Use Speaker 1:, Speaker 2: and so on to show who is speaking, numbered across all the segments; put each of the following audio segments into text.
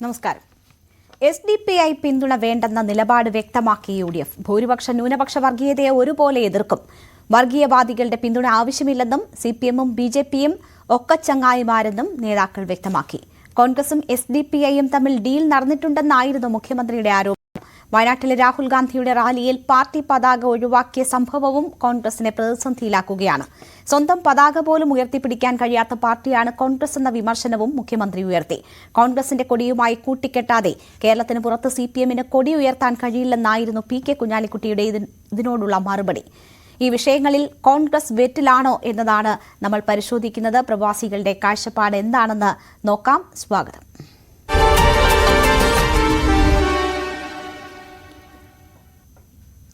Speaker 1: നമസ്കാരം. S D P I പിന്തുണ വേണ്ടെന്ന നിലപാട് വ്യക്തമാക്കി യു ഡി എഫ്. ഭൂരിപക്ഷ ന്യൂനപക്ഷ വർഗീയതയെ ഒരുപോലെ എതിർക്കും. വർഗീയവാദികളുടെ പിന്തുണ ആവശ്യമില്ലെന്നും സി പി എമ്മും ബി ജെ പിയും ഒക്കച്ചങ്ങായിമാരെന്നും നേതാക്കൾ വ്യക്തമാക്കി. കോൺഗ്രസും എസ് ഡി പി ഐയും തമ്മിൽ ഡീൽ നടന്നിട്ടുണ്ടെന്നായിരുന്നു മുഖ്യമന്ത്രിയുടെ ആരോപണം. വയനാട്ടിലെ രാഹുൽ ഗാന്ധിയുടെ റാലിയിൽ പാർട്ടി പതാക ഒഴിവാക്കിയ സംഭവവും കോൺഗ്രസിനെ പ്രതിസന്ധിയിലാക്കുകയാണ്. സ്വന്തം പതാക പോലും ഉയർത്തിപ്പിടിക്കാൻ കഴിയാത്ത പാർട്ടിയാണ് കോൺഗ്രസ് എന്ന വിമർശനവും മുഖ്യമന്ത്രി ഉയർത്തി. കോൺഗ്രസിന്റെ കൊടിയുമായി കൂട്ടിക്കെട്ടാതെ കേരളത്തിന് പുറത്ത് സി പി എമ്മിന് കൊടി ഉയർത്താൻ കഴിയില്ലെന്നായിരുന്നു പി കെ കുഞ്ഞാലിക്കുട്ടിയുടെ ഇതിനോടുള്ള മറുപടി. ഈ വിഷയങ്ങളിൽ കോൺഗ്രസ് വെറ്റിലാണോ എന്നതാണ് നമ്മൾ പരിശോധിക്കുന്നത്. പ്രവാസികളുടെ കാഴ്ചപ്പാട് എന്താണെന്ന് നോക്കാം. സ്വാഗതം.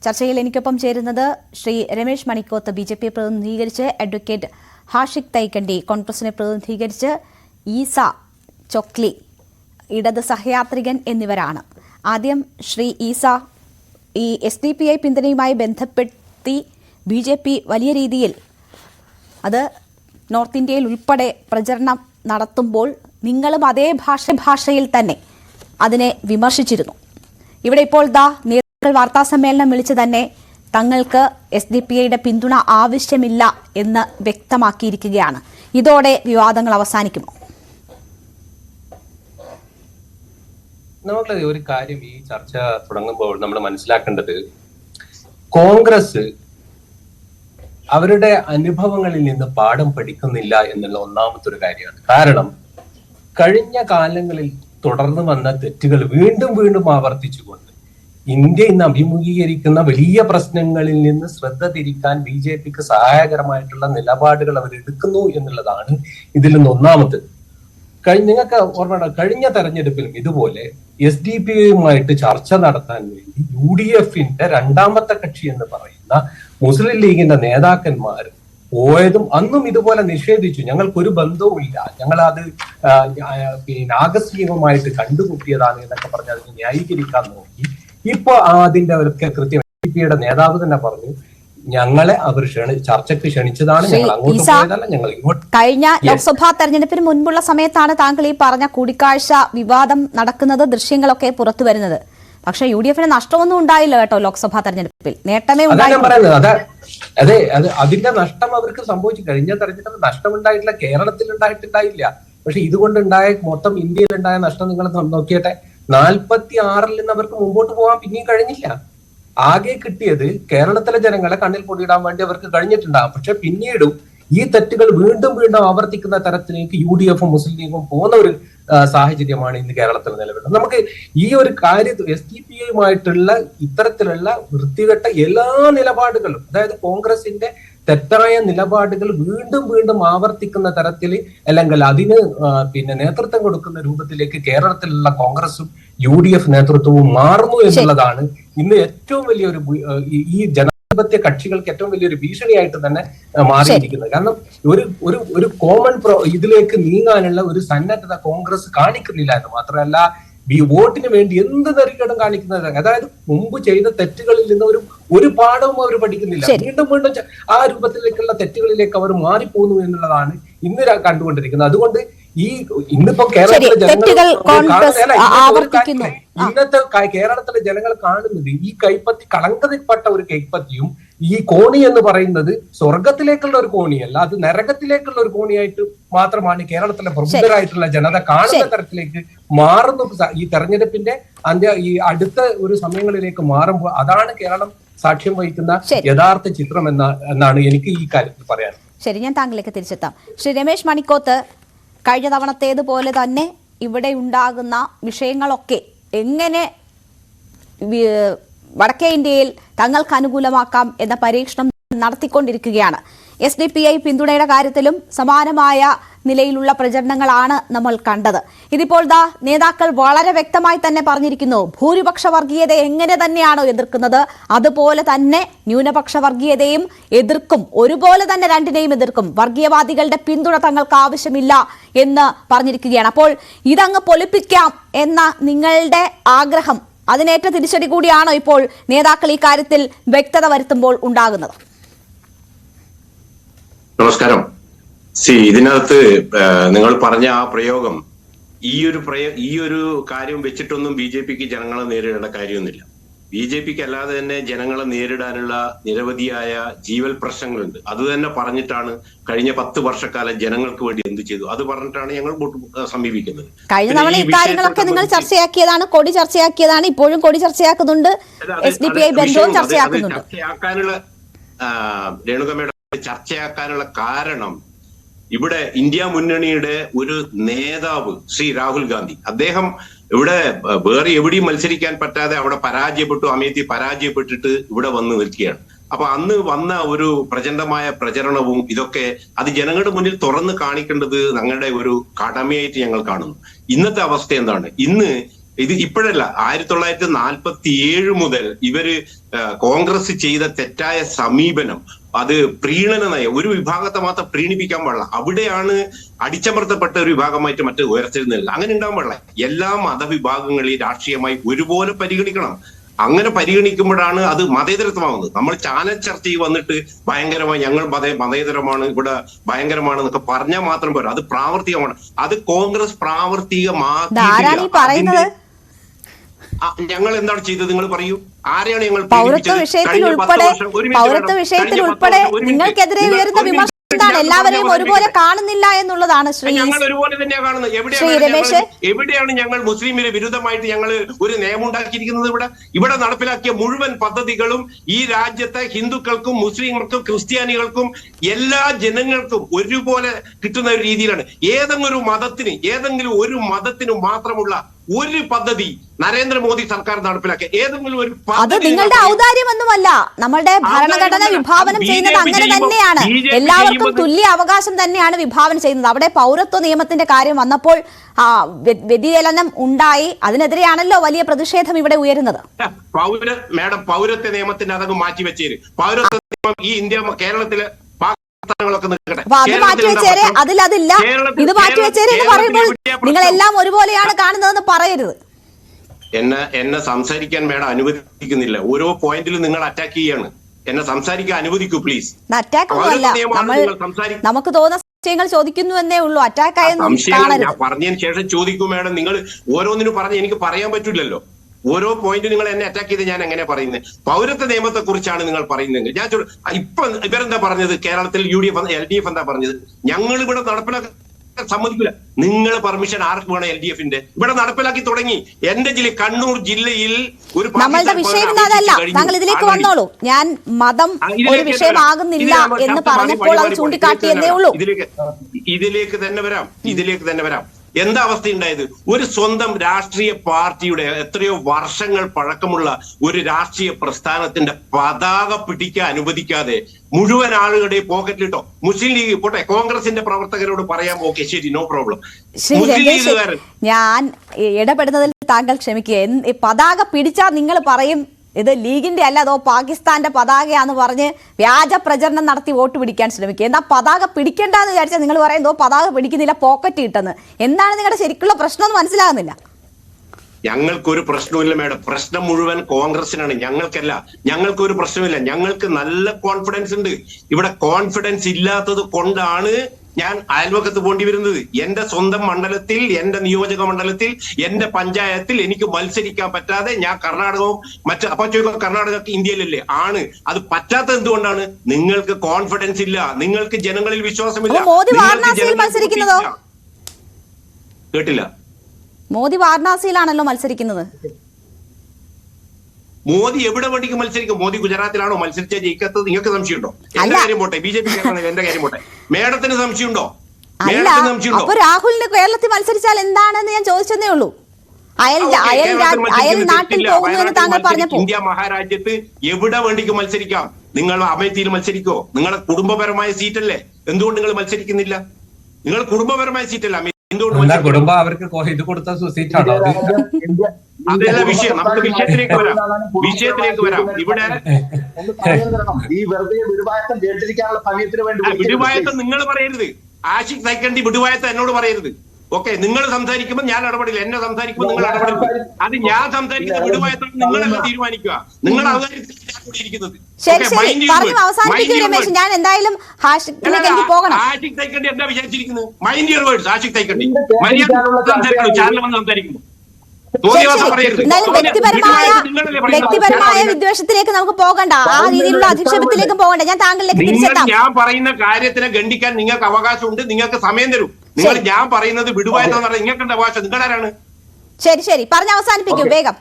Speaker 1: ചർച്ചയിൽ എനിക്കൊപ്പം ചേരുന്നത് ശ്രീ രമേശ് മണിക്കോത്ത് ബി ജെ പിയെ പ്രതിനിധീകരിച്ച് അഡ്വക്കേറ്റ് ഹാഷിഖ് തൈക്കണ്ടി കോൺഗ്രസിനെ പ്രതിനിധീകരിച്ച് ഈസ ചൊക്ലി ഇടത് സഹയാത്രികൻ എന്നിവരാണ്. ആദ്യം ശ്രീ ഈസ ഈ എസ് ഡി പി ഐ പിന്തുണയുമായി ബന്ധപ്പെടുത്തി ബി ജെ പി വലിയ രീതിയിൽ അത് നോർത്ത് ഇന്ത്യയിൽ ഉൾപ്പെടെ പ്രചരണം നടത്തുമ്പോൾ നിങ്ങളും അതേ ഭാഷ ഭാഷയിൽ തന്നെ അതിനെ വിമർശിച്ചിരുന്നു. ഇവിടെ ഇപ്പോൾ ദാ വാർത്താ സമ്മേളനം വിളിച്ച് തന്നെ തങ്ങൾക്ക് എസ് ഡി പി ഐയുടെ പിന്തുണ ആവശ്യമില്ല എന്ന് വ്യക്തമാക്കിയിരിക്കുകയാണ്. ഇതോടെ വിവാദങ്ങൾ അവസാനിക്കുമോ?
Speaker 2: നമ്മൾ ഒരു കാര്യം ഈ ചർച്ച തുടങ്ങുമ്പോൾ നമ്മൾ മനസ്സിലാക്കേണ്ടത് കോൺഗ്രസ് അവരുടെ അനുഭവങ്ങളിൽ നിന്ന് പാഠം പഠിക്കുന്നില്ല എന്നുള്ള ഒന്നാമത്തെ ഒരു കാര്യമാണ്. കാരണം കഴിഞ്ഞ കാലങ്ങളിൽ തുടർന്ന് വന്ന തെറ്റുകൾ വീണ്ടും വീണ്ടും ആവർത്തിച്ചുകൊണ്ട് ഇന്ത്യ ഇന്ന് അഭിമുഖീകരിക്കുന്ന വലിയ പ്രശ്നങ്ങളിൽ നിന്ന് ശ്രദ്ധ തിരിക്കാൻ ബി ജെ പിക്ക് സഹായകരമായിട്ടുള്ള നിലപാടുകൾ അവർ എടുക്കുന്നു എന്നുള്ളതാണ് ഇതിൽ നിന്ന് ഒന്നാമത്തത് കഴിഞ്ഞ നിങ്ങൾക്ക് ഓർമ്മ കഴിഞ്ഞ തെരഞ്ഞെടുപ്പിലും ഇതുപോലെ എസ് ഡി പി യുമായിട്ട് ചർച്ച നടത്താൻ വേണ്ടി യു ഡി എഫിന്റെ രണ്ടാമത്തെ കക്ഷി എന്ന് പറയുന്ന മുസ്ലിം ലീഗിന്റെ നേതാക്കന്മാർ പോയതും അന്നും ഇതുപോലെ നിഷേധിച്ചു. ഞങ്ങൾക്കൊരു ബന്ധവുമില്ല ഞങ്ങൾ അത് പിന്നെ ആകസ്മികമായിട്ട് കണ്ടുമുട്ടിയതാണ് എന്നൊക്കെ പറഞ്ഞ് അതിനെ ന്യായീകരിക്കാൻ നോക്കി. ഇപ്പൊ അതിന്റെ അവർക്ക് കൃത്യം ബി ഡി പി നേതാവ് തന്നെ പറഞ്ഞു ഞങ്ങളെ അവർ ക്ഷണി ചർച്ചയ്ക്ക് ക്ഷണിച്ചതാണ് ഞങ്ങൾ അങ്ങോട്ട് പോയതല്ല ഞങ്ങൾ ഇങ്ങോട്ട്
Speaker 1: കഴിഞ്ഞ ലോക്സഭാ തെരഞ്ഞെടുപ്പിന് മുൻപുള്ള സമയത്താണ് താങ്കൾ ഈ പറഞ്ഞ കൂടിക്കാഴ്ച വിവാദം നടക്കുന്നത് ദൃശ്യങ്ങളൊക്കെ പുറത്തു വരുന്നത്. പക്ഷെ യു ഡി എഫിന് നഷ്ടമൊന്നും ഉണ്ടായില്ല കേട്ടോ ലോക്സഭാ തെരഞ്ഞെടുപ്പിൽ. നേട്ടമേ
Speaker 2: അതെ അത് അതിന്റെ നഷ്ടം അവർക്ക് സംഭവിച്ചു. കഴിഞ്ഞ തെരഞ്ഞെടുപ്പ് നഷ്ടമുണ്ടായിട്ടില്ല കേരളത്തിൽ ഉണ്ടായിട്ടുണ്ടായില്ല. പക്ഷെ ഇതുകൊണ്ടുണ്ടായ മൊത്തം ഇന്ത്യയിൽ ഉണ്ടായ നഷ്ടം നിങ്ങൾ നോക്കിയട്ടെ. നാൽപ്പത്തി ആറിൽ നിന്ന് അവർക്ക് മുമ്പോട്ട് പോകാൻ പിന്നെയും കഴിഞ്ഞില്ല. ആകെ കിട്ടിയത് കേരളത്തിലെ ജനങ്ങളെ കണ്ണിൽ പൊടിയിടാൻ വേണ്ടി അവർക്ക് കഴിഞ്ഞിട്ടുണ്ടാകും പക്ഷെ പിന്നീടും ഈ തെറ്റുകൾ വീണ്ടും വീണ്ടും ആവർത്തിക്കുന്ന തരത്തിലേക്ക് യു ഡി എഫും മുസ്ലിം ലീഗും പോകുന്ന ഒരു സാഹചര്യമാണ് ഇന്ന് കേരളത്തിൽ നിലവിലുള്ളത്. നമുക്ക് ഈ ഒരു കാര്യം എസ് ഡി പി ഐയുമായിട്ടുള്ള ഇത്തരത്തിലുള്ള വൃത്തികെട്ട എല്ലാ നിലപാടുകളും അതായത് കോൺഗ്രസിന്റെ തെറ്റായ നിലപാടുകൾ വീണ്ടും വീണ്ടും ആവർത്തിക്കുന്ന തരത്തിൽ അല്ലെങ്കിൽ അതിന് പിന്നെ നേതൃത്വം കൊടുക്കുന്ന രൂപത്തിലേക്ക് കേരളത്തിലുള്ള കോൺഗ്രസും യു ഡി എഫ് നേതൃത്വവും മാറുന്നു എന്നുള്ളതാണ് ഇന്ന് ഏറ്റവും വലിയൊരു ഈ- ജനാധിപത്യ കക്ഷികൾക്ക് ഏറ്റവും വലിയൊരു ഭീഷണിയായിട്ട് തന്നെ മാറിയിരിക്കുന്നത്. കാരണം ഒരു ഒരു ഒരു കോമൺ പ്രോ ഇതിലേക്ക് നീങ്ങാനുള്ള ഒരു സന്നദ്ധത കോൺഗ്രസ് കാണിക്കുന്നില്ല എന്ന് മാത്രമല്ല ഈ വോട്ടിന് വേണ്ടി എന്ത് നെറികേടും കാണിക്കുന്നത് അതായത് മുമ്പ് ചെയ്ത തെറ്റുകളിൽ നിന്ന് ഒരു ഒരു പാഠവും അവർ പഠിക്കുന്നില്ല. വീണ്ടും വീണ്ടും ആ രൂപത്തിലേക്കുള്ള തെറ്റുകളിലേക്ക് അവർ മാറിപ്പോകുന്നു എന്നുള്ളതാണ് ഇന്ന് കണ്ടുകൊണ്ടിരിക്കുന്നത്. അതുകൊണ്ട് ഈ ഇന്നിപ്പോ കേരളത്തിലെ ജനങ്ങൾ
Speaker 1: ആവർത്തിക്കുന്നു.
Speaker 2: ഇന്നത്തെ കേരളത്തിലെ ജനങ്ങൾ കാണുന്നത് ഈ കൈപ്പത്തി കളങ്കതിൽപ്പെട്ട ഒരു കൈപ്പത്തിയും ഈ കോണി എന്ന് പറയുന്നത് സ്വർഗത്തിലേക്കുള്ള ഒരു കോണിയല്ല അത് നരകത്തിലേക്കുള്ള ഒരു കോണിയായിട്ട് മാത്രമാണ് കേരളത്തിലെ പ്രബുദ്ധരായിട്ടുള്ള ജനത കാണുന്ന തരത്തിലേക്ക് മാറുന്നു. ഈ തെരഞ്ഞെടുപ്പിന്റെ അന്ത്യ ഈ അടുത്ത ഒരു സമയങ്ങളിലേക്ക് മാറുമ്പോൾ അതാണ് കേരളം സാക്ഷ്യം വഹിക്കുന്ന. യഥാർത്ഥ ചിത്രം എന്ന എന്നാണ് എനിക്ക് ഈ കാര്യത്തിൽ പറയാൻ
Speaker 1: ശരി ഞാൻ താങ്കളിലേക്ക് തിരിച്ചെത്താം. ശ്രീ രമേശ് മണിക്കോത്ത് കഴിഞ്ഞ തവണത്തേതുപോലെ തന്നെ ഇവിടെ ഉണ്ടാകുന്ന വിഷയങ്ങളൊക്കെ എങ്ങനെ വടക്കേ ഇന്ത്യയിൽ തങ്ങൾക്ക് അനുകൂലമാക്കാം എന്ന പരീക്ഷണം നടത്തിക്കൊണ്ടിരിക്കുകയാണ്. എസ് ഡി പി ഐ പിന്തുണയുടെ കാര്യത്തിലും സമാനമായ നിലയിലുള്ള പ്രചരണങ്ങളാണ് നമ്മൾ കണ്ടത്. ഇതിപ്പോൾ ദാ നേതാക്കൾ വളരെ വ്യക്തമായി തന്നെ പറഞ്ഞിരിക്കുന്നു ഭൂരിപക്ഷ വർഗീയത എങ്ങനെ തന്നെയാണോ എതിർക്കുന്നത് അതുപോലെ തന്നെ ന്യൂനപക്ഷ വർഗീയതയും എതിർക്കും ഒരുപോലെ തന്നെ രണ്ടിനെയും എതിർക്കും. വർഗീയവാദികളുടെ പിന്തുണ തങ്ങൾക്ക് ആവശ്യമില്ല എന്ന് പറഞ്ഞിരിക്കുകയാണ്. അപ്പോൾ ഇതങ്ങ് പൊലിപ്പിക്കാം എന്ന നിങ്ങളുടെ ആഗ്രഹം അതിനേറ്റ തിരിച്ചടി കൂടിയാണോ ഇപ്പോൾ നേതാക്കൾ ഈ കാര്യത്തിൽ വ്യക്തത വരുത്തുമ്പോൾ ഉണ്ടാകുന്നത്?
Speaker 3: നമസ്കാരം. സി ഇതിനകത്ത് നിങ്ങൾ പറഞ്ഞ ആ പ്രയോഗം ഈ ഒരു പ്രയ ഈ ഒരു കാര്യം വെച്ചിട്ടൊന്നും ബി ജെ പിക്ക് ജനങ്ങളെ നേരിടേണ്ട കാര്യമൊന്നുമില്ല. ബി ജെ പിക്ക് അല്ലാതെ തന്നെ ജനങ്ങളെ നേരിടാനുള്ള നിരവധിയായ ജീവൽ പ്രശ്നങ്ങളുണ്ട്. അത് തന്നെ പറഞ്ഞിട്ടാണ് കഴിഞ്ഞ പത്ത് വർഷക്കാലം ജനങ്ങൾക്ക് വേണ്ടി എന്ത് ചെയ്തു. അത് പറഞ്ഞിട്ടാണ് ഞങ്ങൾ സമീപിക്കുന്നത്.
Speaker 1: കഴിഞ്ഞ തവണ
Speaker 3: ഈ കാര്യങ്ങളൊക്കെ
Speaker 1: നിങ്ങൾ ചർച്ചയാക്കിയതാണ് കൊടി ചർച്ചയാക്കിയതാണ്. ഇപ്പോഴും കൊടി ചർച്ചയാക്കുന്നുണ്ട്. എസ് ഡി പി ഐ ബന്ധവും ചർച്ചയാക്കുന്നുണ്ട്.
Speaker 3: ചർച്ചയാക്കാനുള്ള രേണുകമ്മയുടെ ചർച്ചയാക്കാനുള്ള കാരണം ഇവിടെ ഇന്ത്യ മുന്നണിയുടെ ഒരു നേതാവ് ശ്രീ രാഹുൽ ഗാന്ധി. അദ്ദേഹം ഇവിടെ വേറെ എവിടെയും മത്സരിക്കാൻ പറ്റാതെ അവിടെ പരാജയപ്പെട്ടു അമേത്തി പരാജയപ്പെട്ടിട്ട് ഇവിടെ വന്ന് നിൽക്കുകയാണ്. അപ്പൊ അന്ന് വന്ന ഒരു പ്രചണ്ഡമായ പ്രചരണവും ഇതൊക്കെ അത് ജനങ്ങളുടെ മുന്നിൽ തുറന്ന് കാണിക്കേണ്ടത് ഞങ്ങളുടെ ഒരു കടമയായിട്ട് ഞങ്ങൾ കാണുന്നു. ഇന്നത്തെ അവസ്ഥ എന്താണ്? ഇന്ന് ഇത് ഇപ്പോഴല്ല ആയിരത്തി തൊള്ളായിരത്തി നാൽപ്പത്തി ഏഴ് മുതൽ ഇവർ കോൺഗ്രസ് ചെയ്ത തെറ്റായ സമീപനം അത് പ്രീണന നയം. ഒരു വിഭാഗത്തെ മാത്രം പ്രീണിപ്പിക്കാൻ പാടില്ല. അവിടെയാണ് അടിച്ചമർത്തപ്പെട്ട ഒരു വിഭാഗമായിട്ട് മറ്റേ ഉയർത്തിരുന്നില്ല. അങ്ങനെ ഉണ്ടാകാൻ പാടില്ല. എല്ലാ മതവിഭാഗങ്ങളെയും രാഷ്ട്രീയമായി ഒരുപോലെ പരിഗണിക്കണം. അങ്ങനെ പരിഗണിക്കുമ്പോഴാണ് അത് മതേതരത്വമാകുന്നത് നമ്മൾ ചാനൽ ചർച്ചയിൽ വന്നിട്ട് ഭയങ്കരമായി ഞങ്ങൾ മത മതേതരമാണ് ഇവിടെ ഭയങ്കരമാണ് എന്നൊക്കെ പറഞ്ഞാൽ മാത്രം പോരാ. അത് പ്രാവർത്തികമാണ്. അത് കോൺഗ്രസ് പ്രാവർത്തികമാക്കി ഞങ്ങൾ എന്താണ് ചെയ്തത്? നിങ്ങൾ പറയൂ. ആരെയാണ് ഞങ്ങൾ
Speaker 1: പൗരത്വ വിഷയത്തിൽ ഉൾപ്പെടെ പൗരത്വ വിഷയത്തിൽ ഉൾപ്പെടെ. നിങ്ങൾക്കെതിരെ
Speaker 3: ഉയർന്ന
Speaker 1: ഉയരുന്ന വിമർശനം എല്ലാവരെയും ഒരുപോലെ കാണുന്നില്ല എന്നുള്ളതാണ് ശ്രീ
Speaker 3: ഒരുപോലെ തന്നെയാണ് കാണുന്നത്. എവിടെയാണ് എവിടെയാണ് ഞങ്ങൾ മുസ്ലിമിന് വിരുദ്ധമായിട്ട് ഞങ്ങൾ ഒരു നിയമം ഉണ്ടാക്കിയിരിക്കുന്നത് ഇവിടെ? ഇവിടെ നടപ്പിലാക്കിയ മുഴുവൻ പദ്ധതികളും ഈ രാജ്യത്തെ ഹിന്ദുക്കൾക്കും മുസ്ലിങ്ങൾക്കും ക്രിസ്ത്യാനികൾക്കും എല്ലാ ജനങ്ങൾക്കും ഒരുപോലെ കിട്ടുന്ന ഒരു രീതിയിലാണ്. ഏതെങ്കിലും ഒരു മതത്തിന് ഏതെങ്കിലും ഒരു മതത്തിന് മാത്രമുള്ള ഒരു പദ്ധതി നരേന്ദ്രമോദി സർക്കാർ നടപ്പിലാക്കിയ. ഏതെങ്കിലും ഒരു
Speaker 1: അത് നിങ്ങളുടെ ഔദാര്യമൊന്നുമല്ല. നമ്മളുടെ ഭരണഘടന വിഭാവനം ചെയ്യുന്നത് അങ്ങനെ തന്നെയാണ്. എല്ലാവർക്കും തുല്യ അവകാശം തന്നെയാണ് വിഭാവനം ചെയ്യുന്നത്. അവിടെ പൗരത്വ നിയമത്തിന്റെ കാര്യം വന്നപ്പോൾ വ്യതിചലനം ഉണ്ടായി. അതിനെതിരെയാണല്ലോ വലിയ പ്രതിഷേധം ഇവിടെ ഉയരുന്നത്.
Speaker 3: പൗര മാഡം പൗരത്വ നിയമത്തിന്റെ അതങ്ങ് മാറ്റി വെച്ചേര് പൗരത്വ നിയമം ഈ ഇന്ത്യ കേരളത്തിലെ
Speaker 1: അപ്പൊ അത് മാറ്റി വെച്ചേരെ? അതില്ല. ഇത് മാറ്റി വെച്ചേരെ എന്ന് പറയുമ്പോൾ നിങ്ങൾ എല്ലാം ഒരുപോലെയാണ് കാണുന്നതെന്ന് പറയരുത്.
Speaker 3: എന്നെ എന്നെ സംസാരിക്കാൻ മേഡം അനുവദിക്കുന്നില്ല. ഓരോ പോയിന്റിലും നിങ്ങൾ അറ്റാക്ക് ചെയ്യാണ്. എന്നെ സംസാരിക്കാൻ അനുവദിക്കൂ പ്ലീസ്
Speaker 1: അറ്റാക്ക്. നമുക്ക് തോന്നുന്ന സംശയങ്ങൾ ചോദിക്കുന്നു എന്നേ ഉള്ളൂ. അറ്റാക്ക് ആയെന്ന്
Speaker 3: പറഞ്ഞതിന് ശേഷം ചോദിക്കൂ മേഡം. നിങ്ങൾ ഓരോന്നിനും പറഞ്ഞ് എനിക്ക് പറയാൻ പറ്റില്ലല്ലോ. ഓരോ പോയിന്റ് നിങ്ങൾ എന്നെ അറ്റാക്ക് ചെയ്ത് ഞാൻ എങ്ങനെ പറയുന്നത് പൗരത്വ നിയമത്തെ കുറിച്ചാണ് നിങ്ങൾ പറയുന്നത് ഞാൻ ഇപ്പൊ ഇവരെന്താ പറഞ്ഞത്? കേരളത്തിൽ U D F L D F എന്താ പറഞ്ഞത്? ഞങ്ങൾ ഇവിടെ നടപ്പിലാക്കാൻ സമ്മതിക്കില്ല നിങ്ങൾ പെർമിഷൻ ആർക്ക് വേണം എൽ ഡി എഫിന്റെ ഇവിടെ നടപ്പിലാക്കി തുടങ്ങി. എന്റെ ജില്ല കണ്ണൂർ ജില്ലയിൽ ഒരു
Speaker 1: നമ്മളുടെ വിഷയം അതല്ല. താങ്കൾ ഇതിലേക്ക് വന്നോളൂ. ഞാൻ മതം ഒരു വിഷയമാകുന്നില്ല എന്ന് പറഞ്ഞപ്പോൾ അത് ചൂണ്ടിക്കാട്ടിയെന്നേ ഉള്ളൂ.
Speaker 3: ഇതിലേക്ക് ഇതിലേക്ക് തന്നെ വരാം. ഇതിലേക്ക് തന്നെ വരാം. എന്താ അവസ്ഥ ഉണ്ടായത് ഒരു സ്വന്തം രാഷ്ട്രീയ പാർട്ടിയുടെ എത്രയോ വർഷങ്ങൾ പഴക്കമുള്ള ഒരു രാഷ്ട്രീയ പ്രസ്ഥാനത്തിന്റെ പതാക പിടിക്കാൻ അനുവദിക്കാതെ മുഴുവൻ ആളുകളുടെയും പോക്കറ്റിലിട്ടോ മുസ്ലിം ലീഗ് പോട്ടെ കോൺഗ്രസിന്റെ പ്രവർത്തകരോട് പറയാം ഓക്കെ ശരി നോ പ്രോബ്ലം മുസ്ലിം
Speaker 1: രമേശ്
Speaker 3: ലീഗുകാരൻ.
Speaker 1: ഞാൻ ഇടപെടുന്നതിൽ താങ്കൾ ക്ഷമിക്കുക. പതാക പിടിച്ചാ നിങ്ങൾ പറയും ഇത് ലീഗിന്റെ അല്ല അതോ പാകിസ്ഥാന്റെ പതാകയാന്ന് പറഞ്ഞ് വ്യാജ പ്രചരണം നടത്തി വോട്ട് പിടിക്കാൻ ശ്രമിക്കുക. എന്നാ പതാക പിടിക്കേണ്ടെന്ന് വിചാരിച്ചാൽ നിങ്ങൾ പറയുന്നതോ പതാക പിടിക്കുന്നില്ല പോക്കറ്റ് കിട്ടുന്നത് എന്താണ് നിങ്ങളുടെ ശരിക്കുള്ള പ്രശ്നം എന്ന് മനസ്സിലാകുന്നില്ല.
Speaker 3: ഞങ്ങൾക്കൊരു പ്രശ്നമില്ല മേഡം. പ്രശ്നം മുഴുവൻ കോൺഗ്രസിനാണ്. ഞങ്ങൾക്കല്ല ഞങ്ങൾക്കൊരു പ്രശ്നമില്ല ഞങ്ങൾക്ക് നല്ല കോൺഫിഡൻസ് ഉണ്ട്. ഇവിടെ കോൺഫിഡൻസ് ഇല്ലാത്തത് കൊണ്ടാണ് ഞാൻ അയൽവക്കത്ത് പോണ്ടി വരുന്നത് എന്റെ സ്വന്തം മണ്ഡലത്തിൽ എന്റെ നിയോജക മണ്ഡലത്തിൽ എന്റെ പഞ്ചായത്തിൽ എനിക്ക് മത്സരിക്കാൻ പറ്റാതെ ഞാൻ കർണാടകവും മറ്റ് അപ്പൊ ചോദിക്കുക കർണാടക ഇന്ത്യയിലല്ലേ? ആണ്. അത് പറ്റാത്തത് എന്തുകൊണ്ടാണ്? നിങ്ങൾക്ക് കോൺഫിഡൻസ് ഇല്ല. നിങ്ങൾക്ക് ജനങ്ങളിൽ വിശ്വാസമില്ല? കേട്ടില്ല.
Speaker 1: മോദി വാരണാസിയിലാണല്ലോ മത്സരിക്കുന്നത്.
Speaker 3: മോദി എവിടെ വേണ്ടിക്ക് മത്സരിക്കും. മോദി ഗുജറാത്തിലാണോ മത്സരിച്ച ജയിക്കാത്തത്? നിങ്ങൾക്ക് സംശയമുണ്ടോ? എന്റെ. കാര്യം പോട്ടെ. ബി ജെ പി എന്റെ കാര്യം പോട്ടെ. മേഡത്തിന് സംശയമുണ്ടോ?
Speaker 1: അല്ല
Speaker 3: മേഡത്തിന് സംശയമുണ്ടോ?
Speaker 1: അപ്പൊ രാഹുലിന് കേരളത്തിൽ മത്സരിച്ചാൽ എന്താണെന്ന് ഞാൻ ചോദിച്ചതേ ഉള്ളൂ. അയൽ അയൽ
Speaker 3: കേരളത്തിൽ
Speaker 1: അയൽ നാട്ടിൽ
Speaker 3: തെറ്റില്ല.
Speaker 1: പോകുന്നു എന്ന് താങ്കൾ പറഞ്ഞപ്പോ
Speaker 3: ഇന്ത്യ മഹാരാജ്യത്ത് എവിടെ വേണ്ടിക്ക് മത്സരിക്കാം. നിങ്ങൾ അമേത്തിയിൽ മത്സരിക്കോ? നിങ്ങളെ കുടുംബപരമായ സീറ്റല്ലേ? എന്തുകൊണ്ട് നിങ്ങൾ മത്സരിക്കുന്നില്ല? നിങ്ങൾ കുടുംബപരമായ സീറ്റല്ല? അമേ എന്തുകൊണ്ട്?
Speaker 2: കുടുംബം അവർക്ക് ഇത് കൊടുത്ത സീറ്റാണോ
Speaker 3: അതല്ല വിഷയം. നമുക്ക് വിഷയത്തിലേക്ക് വരാം. വിഷയത്തിലേക്ക് വരാം. ഇവിടെ
Speaker 4: ഈ വെറുതെ വിടുവായത്തം കേട്ടിരിക്കാനുള്ള സമയത്തിന് വേണ്ടി
Speaker 3: വിടുവായത്തം നിങ്ങൾ പറയരുത്. ആഷിഖ് സൈക്കണ്ടി വിടുവായത്തം എന്നോട് പറയരുത്. ഓക്കെ നിങ്ങൾ സംസാരിക്കുമ്പോൾ ഞാൻ ഇടപെടില്ല. എന്നെ സംസാരിക്കുമ്പോൾ നിങ്ങൾ ഇടപെടില്ല. അത് ഞാൻ സംസാരിക്കുന്ന വിടുവായത്തം നിങ്ങളല്ല തീരുമാനിക്കുക. നിങ്ങൾ അവതരിക്കുന്നത് ഞാൻ
Speaker 1: എന്തായാലും
Speaker 3: ആഷിഖ് തൈക്കണ്ടി എന്താ വിചാരിച്ചിരിക്കുന്നത്? Mind your words Ashiq Thaikandi
Speaker 4: മര്യാദ സംസാരിക്കുന്നു
Speaker 3: സംസാരിക്കണം? ചാനൽ വന്ന് സംസാരിക്കുന്നു
Speaker 1: ശരി
Speaker 3: തോന്നിയവാസം
Speaker 1: ശരി
Speaker 3: പറയരുത്
Speaker 1: എന്നാലും വ്യക്തിപരമായ വിദ്വേഷത്തിലേക്ക് നമുക്ക് പോകണ്ട. ആ രീതിയിലുള്ള അധിക്ഷേപത്തിലേക്കും പോകണ്ട. ഞാൻ താങ്കളിലേക്ക് തിരിച്ചെത്താം.
Speaker 3: ഞാൻ പറയുന്ന കാര്യത്തിനെ ഗണ്ഡിക്കാൻ നിങ്ങൾക്ക് അവകാശമുണ്ട്. നിങ്ങൾക്ക് സമയം തരും. നിങ്ങൾ ഞാൻ പറയുന്നത് വിടുവായെന്ന് പറഞ്ഞാൽ നിങ്ങൾക്ക് അവകാശം. നിങ്ങളാരാണ്?
Speaker 1: ശരി ശരി. പറഞ്ഞ് അവസാനിപ്പിക്കൂ. വേഗം.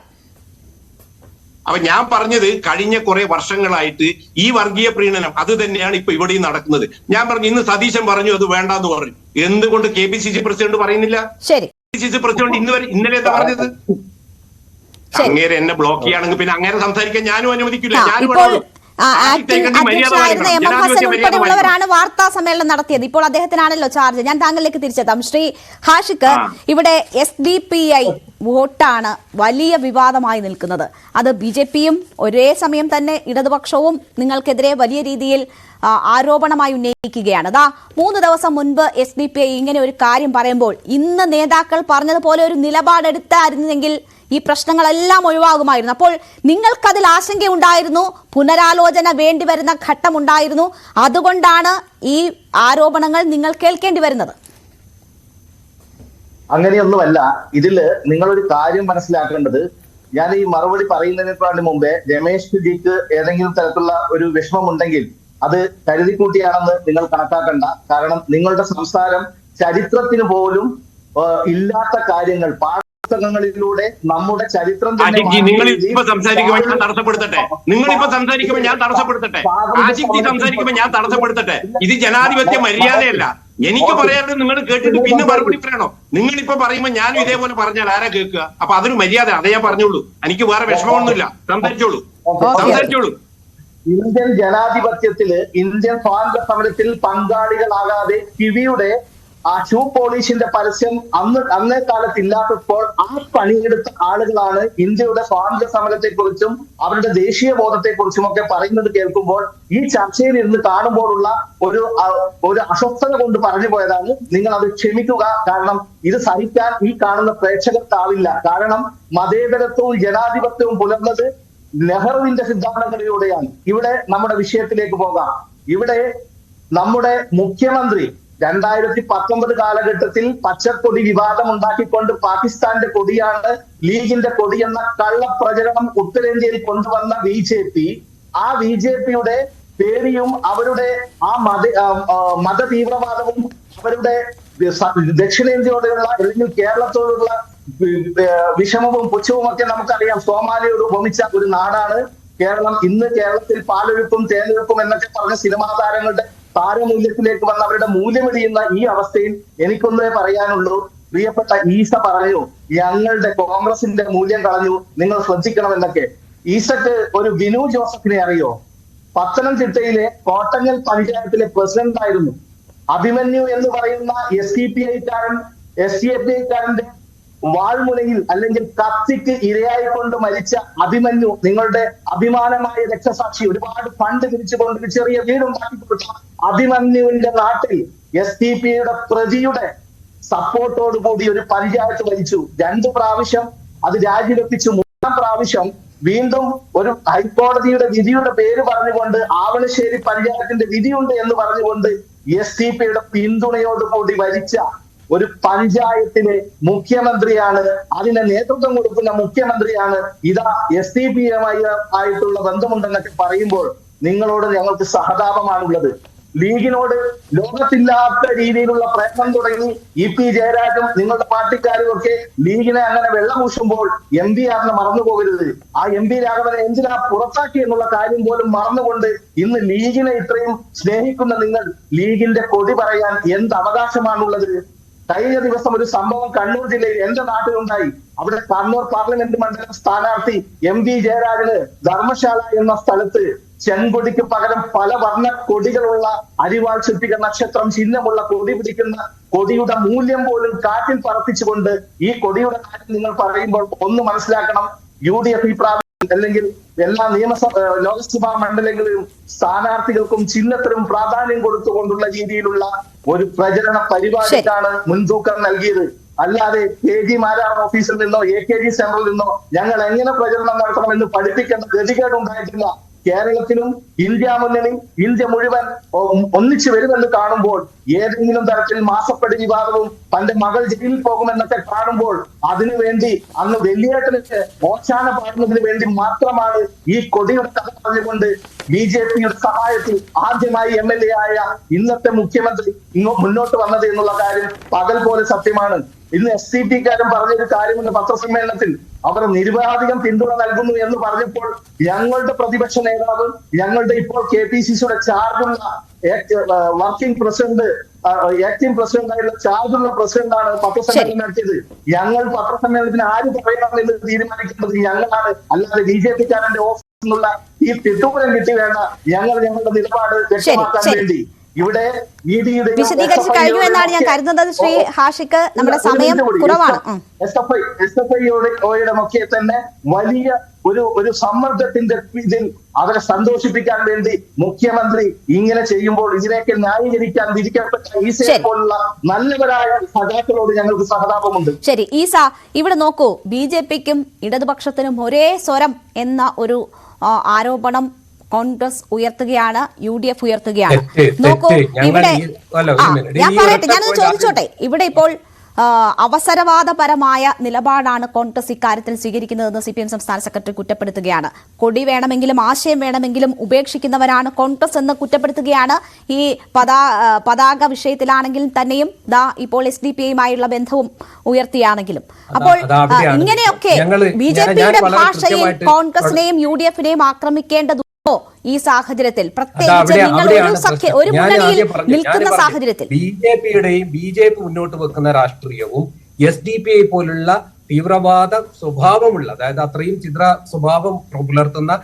Speaker 3: അപ്പൊ ഞാൻ പറഞ്ഞത് കഴിഞ്ഞ കുറെ വർഷങ്ങളായിട്ട് ഈ വർഗീയ പ്രീണനം അത് തന്നെയാണ് ഇപ്പൊ ഇവിടെയും നടക്കുന്നത്. ഞാൻ പറഞ്ഞു ഇന്ന് സതീശൻ പറഞ്ഞു അത് വേണ്ടാന്ന് പറഞ്ഞു. എന്തുകൊണ്ട് K P C C president പറയുന്നില്ല?
Speaker 1: ശരി.
Speaker 3: പ്രസിഡന്റ് ഇന്ന് വരെ ഇന്നലെ എന്താ പറഞ്ഞത്. അങ്ങേരെ എന്നെ ബ്ലോക്ക് ചെയ്യുകയാണെങ്കിൽ പിന്നെ അങ്ങേരെ സംസാരിക്കാൻ ഞാനും അനുവദിക്കില്ല. ഞാനും
Speaker 1: ആക്ടിംഗ് അധ്യക്ഷനായിരുന്ന എം എം ഹസൻ. ഉൾപ്പെടെയുള്ളവരാണ് വാർത്താ സമ്മേളനം നടത്തിയത്. ഇപ്പോൾ അദ്ദേഹത്തിനാണല്ലോ ചാർജ് ഞാൻ താങ്കളിലേക്ക് തിരിച്ചെത്താം. ശ്രീ ഹാഷിക്ക് ഇവിടെ എസ് ഡി പി ഐ വോട്ടാണ് വലിയ വിവാദമായി നിൽക്കുന്നത്. അത് ബി ജെ പിയും ഒരേ സമയം തന്നെ ഇടതുപക്ഷവും നിങ്ങൾക്കെതിരെ വലിയ രീതിയിൽ ആരോപണമായി ഉന്നയിക്കുകയാണ്. അതാ മൂന്ന് ദിവസം മുൻപ് എസ് ഡി പി ഐ ഇങ്ങനെ ഒരു കാര്യം പറയുമ്പോൾ ഇന്ന് നേതാക്കൾ പറഞ്ഞതുപോലെ ഒരു നിലപാടെടുത്തായിരുന്നെങ്കിൽ ഈ പ്രശ്നങ്ങളെല്ലാം ഒഴിവാകുമായിരുന്നു. അപ്പോൾ നിങ്ങൾക്കതിൽ ആശങ്കയുണ്ടായിരുന്നു? പുനരാലോചന വേണ്ടി വരുന്ന ഘട്ടമുണ്ടായിരുന്നു. അതുകൊണ്ടാണ് ഈ ആരോപണങ്ങൾ നിങ്ങൾ കേൾക്കേണ്ടി വരുന്നത്.
Speaker 4: അങ്ങനെയൊന്നുമല്ല. ഇതിൽ നിങ്ങളൊരു കാര്യം മനസ്സിലാക്കേണ്ടത് ഞാൻ ഈ മറുപടി പറയുന്നതിനേക്കാളും മുമ്പേ രമേശ് ജിക്ക് ഏതെങ്കിലും തരത്തിലുള്ള ഒരു വിഷമമുണ്ടെങ്കിൽ അത് കരുതിക്കൂട്ടിയാണെന്ന് നിങ്ങൾ കണക്കാക്കണ്ട. കാരണം നിങ്ങളുടെ സംസാരം ചരിത്രത്തിന് പോലും ഇല്ലാത്ത കാര്യങ്ങൾ പാഠപുസ്തകങ്ങളിലൂടെ നമ്മുടെ ചരിത്രം
Speaker 3: നിങ്ങൾ ഇപ്പൊ സംസാരിക്കുമ്പോൾ ഞാൻ തടസ്സപ്പെടുത്തട്ടെ? നിങ്ങൾ ഇപ്പൊ സംസാരിക്കുമ്പോൾ ഞാൻ തടസ്സപ്പെടുത്തട്ടെ? ആഷിഖ് സംസാരിക്കുമ്പോൾ ഞാൻ തടസ്സപ്പെടുത്തട്ടെ? ഇത് ജനാധിപത്യ മര്യാദയല്ല. എനിക്ക് പറയാറുണ്ട് നിങ്ങൾ കേട്ടിട്ട് പിന്നെ മറുപടി പറയണോ? നിങ്ങൾ ഇപ്പൊ പറയുമ്പോൾ ഞാനും ഇതേപോലെ പറഞ്ഞാൽ ആരാ കേൾക്കുക? അപ്പൊ അതൊരു മര്യാദ അതേ ഞാൻ പറഞ്ഞോളൂ. എനിക്ക് വേറെ വിഷമമൊന്നുമില്ല. സംസാരിച്ചോളൂ. സംസാരിച്ചോളൂ.
Speaker 4: ഇന്ത്യൻ ജനാധിപത്യത്തിൽ ഇന്ത്യൻ സ്വാതന്ത്ര്യ സമരത്തിൽ പങ്കാളികളാകാതെ കിവിയുടെ ആ ഷൂ പോളിഷിന്റെ പരസ്യം അന്ന് അന്നേ കാലത്ത് ഇല്ലാത്തപ്പോൾ ആ പണിയെടുത്ത ആളുകളാണ് ഇന്ത്യയുടെ സ്വാതന്ത്ര്യ സമരത്തെ കുറിച്ചും അവരുടെ ദേശീയ ബോധത്തെ കുറിച്ചും ഒക്കെ പറയുന്നത് കേൾക്കുമ്പോൾ ഈ ചർച്ചയിൽ ഇരുന്ന് കാണുമ്പോഴുള്ള ഒരു ഒരു അസ്വസ്ഥത കൊണ്ട് പറഞ്ഞു പോയതാണ്. നിങ്ങൾ അത് ക്ഷമിക്കുക. കാരണം ഇത് സഹിക്കാൻ ഈ കാണുന്ന പ്രേക്ഷകർക്കാവില്ല കാരണം മതേതരത്വവും ജനാധിപത്യവും പുലർന്നത് നെഹ്റുവിന്റെ സിദ്ധാന്തങ്ങളിലൂടെയാണ്. ഇവിടെ നമ്മുടെ വിഷയത്തിലേക്ക് പോകാം. ഇവിടെ നമ്മുടെ മുഖ്യമന്ത്രി രണ്ടായിരത്തി പത്തൊമ്പത് കാലഘട്ടത്തിൽ പച്ചക്കൊടി വിവാദം ഉണ്ടാക്കിക്കൊണ്ട് പാകിസ്ഥാന്റെ കൊടിയാണ് ലീഗിന്റെ കൊടി എന്ന കള്ളപ്രചരണം ഉത്തരേന്ത്യയിൽ കൊണ്ടുവന്ന ബി ജെ പി. ആ ബി ജെ പിയുടെ പേടിയും അവരുടെ ആ മത മത തീവ്രവാദവും അവരുടെ ദക്ഷിണേന്ത്യയോടുള്ള അല്ലെങ്കിൽ കേരളത്തോടുള്ള വിഷമവും പുച്ഛവും ഒക്കെ നമുക്കറിയാം. സോമാലിയോട് ഉപമിച്ച ഒരു നാടാണ് കേരളം. ഇന്ന് കേരളത്തിൽ പാലൊഴുക്കും തേനൊഴുക്കും എന്നൊക്കെ പറഞ്ഞ സിനിമാ താരങ്ങളുടെ താരമൂല്യത്തിലേക്ക് വന്ന് അവരുടെ മൂല്യമിടിയുന്ന ഈ അവസ്ഥയിൽ എനിക്കൊന്നേ പറയാനുള്ളൂ. പ്രിയപ്പെട്ട ഈസ പറഞ്ഞു ഞങ്ങളുടെ കോൺഗ്രസിന്റെ മൂല്യം കളഞ്ഞു നിങ്ങൾ ശ്രദ്ധിക്കണം എന്നൊക്കെ ഈസക്ക് ഒരു വിനു ജോസഫിനെ അറിയോ? പത്തനംതിട്ടയിലെ കോട്ടങ്ങൽ പഞ്ചായത്തിലെ പ്രസിഡന്റ് ആയിരുന്നു അഭിമന്യു എന്ന് പറയുന്ന എസ് സി പി ഐക്കാരൻ എസ് സി എഫ് ഐക്കാരന്റെ വാൾമുനയിൽ അല്ലെങ്കിൽ കത്തിക്ക് ഇരയായിക്കൊണ്ട് മരിച്ച അഭിമന്യു നിങ്ങളുടെ അഭിമാനമായ രക്തസാക്ഷി ഒരുപാട് ഫണ്ട് തിരിച്ചുകൊണ്ട് ഒരു ചെറിയ വീടുണ്ടാക്കി കൊടുത്ത അഭിമന്യുവിന്റെ നാട്ടിൽ എസ് ഡി പി ഐയുടെ പ്രതിയുടെ സപ്പോർട്ടോട് കൂടി ഒരു പഞ്ചായത്ത് ഭരിച്ചു. രണ്ടു പ്രാവശ്യം അത് രാജിവെപ്പിച്ചു. മൂന്നാം പ്രാവശ്യം വീണ്ടും ഒരു ഹൈക്കോടതിയുടെ വിധിയുടെ പേര് പറഞ്ഞുകൊണ്ട് ആവണശ്ശേരി പഞ്ചായത്തിന്റെ വിധിയുണ്ട് എന്ന് പറഞ്ഞുകൊണ്ട് എസ് ടി പിയുടെ പിന്തുണയോടുകൂടി ഭരിച്ച ഒരു പഞ്ചായത്തിലെ മുഖ്യമന്ത്രിയാണ്. അതിനെ നേതൃത്വം കൊടുക്കുന്ന മുഖ്യമന്ത്രിയാണ്. ഇതാ എസ് ഡി പി ആയിട്ടുള്ള ബന്ധമുണ്ടെന്നൊക്കെ പറയുമ്പോൾ നിങ്ങളോട് ഞങ്ങൾക്ക് സഹതാപമാണുള്ളത്. ലീഗിനോട് ലോകത്തില്ലാത്ത രീതിയിലുള്ള പ്രയത്നം തുടങ്ങി ഇ പി ജയരാജും നിങ്ങളുടെ പാർട്ടിക്കാരും ഒക്കെ ലീഗിനെ അങ്ങനെ വെള്ളപൂശുമ്പോൾ എം പി ആറിനെ മറന്നു പോകരുത് ആ എം പി രാഘവനെ എന്തിനാ പുറത്താക്കി എന്നുള്ള കാര്യം പോലും മറന്നുകൊണ്ട് ഇന്ന് ലീഗിനെ ഇത്രയും സ്നേഹിക്കുന്ന നിങ്ങൾ ലീഗിന്റെ കൊടി പറയാൻ എന്ത് അവകാശമാണുള്ളത്? കഴിഞ്ഞ ദിവസം ഒരു സംഭവം കണ്ണൂർ ജില്ലയിൽ എന്റെ നാട്ടിലുണ്ടായി. അവിടെ കണ്ണൂർ പാർലമെന്റ് മണ്ഡലം സ്ഥാനാർത്ഥി എം വി ജയരാജന് ധർമ്മശാല എന്ന സ്ഥലത്ത് ചെങ്കൊടിക്ക് പകരം പല വർണ കൊടികളുള്ള അരിവാൾ ചുറ്റിക നക്ഷത്രം ചിഹ്നമുള്ള കൊടി പിടിക്കുന്ന കൊടിയുടെ മൂല്യം പോലും കാറ്റിൽ പറപ്പിച്ചുകൊണ്ട് ഈ കൊടിയുടെ കാര്യം നിങ്ങൾ പറയുമ്പോൾ ഒന്ന് മനസ്സിലാക്കണം. യു ഡി എഫ് ഈ അല്ലെങ്കിൽ എല്ലാ നിയമസഭ ലോക്സഭാ മണ്ഡലങ്ങളിലും സ്ഥാനാർത്ഥികൾക്കും ചിഹ്നത്തിനും പ്രാധാന്യം കൊടുത്തുകൊണ്ടുള്ള രീതിയിലുള്ള ഒരു പ്രചരണ പരിപാടിക്കാണ് മുൻതൂക്കം നൽകിയത്. അല്ലാതെ കെ ജി മാരാർ ഓഫീസിൽ നിന്നോ എ കെ ജി സെന്ററിൽ നിന്നോ ഞങ്ങൾ എങ്ങനെ പ്രചരണം നടത്തണമെന്ന് പഠിപ്പിക്കേണ്ട ഗതികേട് ഉണ്ടായിട്ടില്ല കേരളത്തിലും ഇന്ത്യ മുന്നണി ഇന്ത്യ മുഴുവൻ ഒന്നിച്ചു വരുമെന്ന് കാണുമ്പോൾ ഏതെങ്കിലും തരത്തിൽ മാസപ്പടി വിവാദവും തന്റെ മകൾ ജയിലിൽ പോകുമെന്നൊക്കെ കാണുമ്പോൾ അതിനുവേണ്ടി അന്ന് വെള്ളിയേട്ടന് ഓച്ചാന പാടുന്നതിന് വേണ്ടി മാത്രമാണ് ഈ കൊടിയുടെ കഥ പറഞ്ഞുകൊണ്ട് ബി ജെ പിയുടെ സഹായത്തിൽ ആദ്യമായി എം എൽ എ ആയ ഇന്നത്തെ മുഖ്യമന്ത്രി ഇങ്ങോ മുന്നോട്ട് വന്നത് എന്നുള്ള കാര്യം പകൽ പോലെ സത്യമാണ്. ഇന്ന് എസ് സി പിക്കാരും പറഞ്ഞൊരു കാര്യമെന്ന് പത്രസമ്മേളനത്തിൽ. അവർ നിരുപാധികം പിന്തുണ നൽകുന്നു എന്ന് പറഞ്ഞപ്പോൾ ഞങ്ങളുടെ പ്രതിപക്ഷ നേതാവ് ഞങ്ങളുടെ ഇപ്പോൾ കെ പി സി സിയുടെ ചാർജുള്ള വർക്കിംഗ് പ്രസിഡന്റ് ആക്ടിംഗ് പ്രസിഡന്റ് ആയിട്ടുള്ള ചാർജുള്ള പ്രസിഡന്റാണ് പത്രസമ്മേളനം നടത്തിയത്. ഞങ്ങൾ പത്രസമ്മേളനത്തിന് ആര് പറയണമെന്ന് തീരുമാനിക്കേണ്ടത് ഞങ്ങളാണ്. അല്ലാതെ ബി ജെ പിക്കാരന്റെ ഓഫീസിൽ നിന്നുള്ള ഈ തിട്ടുപുരം കിട്ടി വേണ്ട. ഞങ്ങൾ ഞങ്ങളുടെ നിലപാട് വ്യക്തമാക്കാൻ വേണ്ടി. ഇവിടെ
Speaker 1: വിശദീകരിച്ച് കഴിഞ്ഞു എന്നാണ് ഞാൻ കരുതുന്നത്. ശ്രീ ഹാഷിക്ക് നമ്മുടെ സമയം കുറവാണ്.
Speaker 4: S F I S F ഐയുടെ ഒക്കെ തന്നെ വലിയ ഒരു ഒരു സമ്മർദ്ദത്തിന്റെ ഇതിൽ അവരെ സന്തോഷിപ്പിക്കാൻ വേണ്ടി മുഖ്യമന്ത്രി ഇങ്ങനെ ചെയ്യുമ്പോൾ ഇതിനെയൊക്കെ ന്യായീകരിക്കാൻ ഈസയെ പോലുള്ള നല്ലവരായ സഖാക്കളോട് ഞങ്ങൾക്ക് സഹതാപമുണ്ട്.
Speaker 1: ശരി ഈസ ഇവിടെ നോക്കൂ. ബി ജെ പിക്കും ഇടതുപക്ഷത്തിനും ഒരേ സ്വരം എന്ന ഒരു ആരോപണം കോൺഗ്രസ് ഉയർത്തുകയാണ് യു ഡി എഫ് ഉയർത്തുകയാണ്. നോക്കൂ ഇവിടെ. ഞാൻ പറയട്ടെ ഞാനത് ചോദിച്ചോട്ടെ. ഇവിടെ ഇപ്പോൾ അവസരവാദപരമായ നിലപാടാണ് കോൺഗ്രസ് ഇക്കാര്യത്തിൽ സ്വീകരിക്കുന്നതെന്ന് സി പി എം സംസ്ഥാന സെക്രട്ടറി കുറ്റപ്പെടുത്തുകയാണ്. കൊടി വേണമെങ്കിലും ആശയം വേണമെങ്കിലും ഉപേക്ഷിക്കുന്നവരാണ് കോൺഗ്രസ് എന്ന് കുറ്റപ്പെടുത്തുകയാണ്. ഈ പതാ പതാക വിഷയത്തിലാണെങ്കിലും തന്നെയും ദാ ഇപ്പോൾ എസ് ഡി പി ഐയുമായുള്ള ബന്ധവും ഉയർത്തിയാണെങ്കിലും. അപ്പോൾ ഇങ്ങനെയൊക്കെ ബി ജെ പിയുടെ ഭാഷയിൽ കോൺഗ്രസിനെയും യു ഡി എഫിനെയും ആക്രമിക്കേണ്ടതുണ്ടോ ഈ സാഹചര്യത്തിൽ പ്രത്യേകിച്ച് നിങ്ങൾ ഒരു സഖ്യ
Speaker 2: പ്രശ്നം.
Speaker 1: ഒരു മുന്നണിയിൽ നിൽക്കുന്ന സാഹചര്യത്തിൽ
Speaker 2: ബി ജെ പിയുടെയും ബി ജെ പി മുന്നോട്ട് വെക്കുന്ന രാഷ്ട്രീയവും എസ് ഡി പി ഐ പോലുള്ള തീവ്രവാദ സ്വഭാവമുള്ള അതായത് അത്രയും ചിത്ര സ്വഭാവം പുലർത്തുന്ന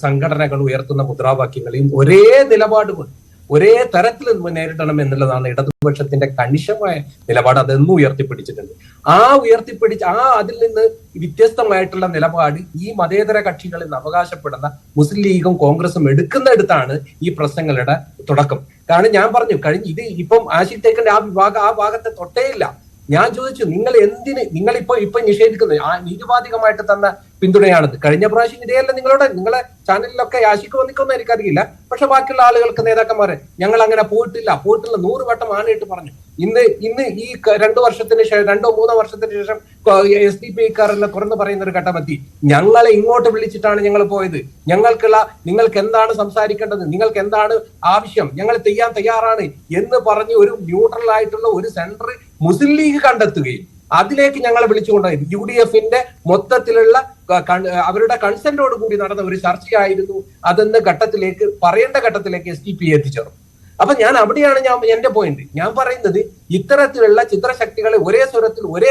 Speaker 2: സംഘടനകൾ ഉയർത്തുന്ന മുദ്രാവാക്യങ്ങളെയും ഒരേ നിലപാടുകൊണ്ട് ഒരേ തരത്തിൽ നേരിടണം എന്നുള്ളതാണ് ഇടതുപക്ഷത്തിന്റെ കണിശമായ നിലപാട്. അതെന്നും ഉയർത്തിപ്പിടിച്ചിട്ടുണ്ട്. ആ ഉയർത്തിപ്പിടിച്ച് ആ അതിൽ നിന്ന് വ്യത്യസ്തമായിട്ടുള്ള നിലപാട് ഈ മതേതര കക്ഷികളിൽ നിന്ന് അവകാശപ്പെടുന്ന മുസ്ലിം ലീഗും കോൺഗ്രസും എടുക്കുന്നിടത്താണ് ഈ പ്രശ്നങ്ങളുടെ തുടക്കം. കാരണം ഞാൻ പറഞ്ഞു കഴിഞ്ഞ ഇത് ഇപ്പം തേക്കന്റെ ആ വിഭാഗം ആ ഭാഗത്തെ തൊട്ടേയില്ല ഞാൻ ചോദിച്ചു നിങ്ങൾ എന്തിന് നിങ്ങൾ ഇപ്പൊ ഇപ്പൊ നിഷേധിക്കുന്നത് ആ നിരുപാധികമായിട്ട് തന്ന പിന്തുണയാണത്. കഴിഞ്ഞ പ്രാവശ്യം ഇതേയല്ല നിങ്ങളുടെ? നിങ്ങളെ ചാനലിലൊക്കെ ആശിക്ക് വന്നിക്കൊന്നും എനിക്കറിയില്ല. പക്ഷെ ബാക്കിയുള്ള ആളുകൾക്ക് നേതാക്കന്മാരെ ഞങ്ങൾ അങ്ങനെ പോയിട്ടില്ല. പോയിട്ടില്ല നൂറ് വട്ടം ആനയിട്ട് പറഞ്ഞു. ഇന്ന് ഇന്ന് ഈ രണ്ടു വർഷത്തിന് ശേഷം രണ്ടോ മൂന്നോ വർഷത്തിന് ശേഷം എസ് ഡി പി ഐക്കാരെല്ലാം തുറന്നു പറയുന്ന ഒരു ഘട്ടമെത്തി. ഞങ്ങളെ ഇങ്ങോട്ട് വിളിച്ചിട്ടാണ് ഞങ്ങൾ പോയത്. ഞങ്ങൾക്കുള്ള നിങ്ങൾക്ക് എന്താണ് സംസാരിക്കേണ്ടത്? നിങ്ങൾക്ക് എന്താണ് ആവശ്യം? ഞങ്ങൾ ചെയ്യാൻ തയ്യാറാണ് എന്ന് പറഞ്ഞ് ഒരു ന്യൂട്രൽ ആയിട്ടുള്ള ഒരു സെന്റർ മുസ്ലിം ലീഗ് കണ്ടെത്തുകയും അതിലേക്ക് ഞങ്ങളെ വിളിച്ചുകൊണ്ടായി യു ഡി എഫിന്റെ മൊത്തത്തിലുള്ള അവരുടെ കൺസെന്റോട് കൂടി നടന്ന ഒരു ചർച്ചയായിരുന്നു. അതെന്ന ഘട്ടത്തിലേക്ക് പറയേണ്ട ഘട്ടത്തിലേക്ക് എസ് ഡി പി എത്തിച്ചേർന്നു. അപ്പൊ ഞാൻ അവിടെയാണ് ഞാൻ എന്റെ പോയിന്റ് ഞാൻ പറയുന്നത് ഇത്തരത്തിലുള്ള ചിത്രശക്തികളെ ഒരേ സ്വരത്തിൽ ഒരേ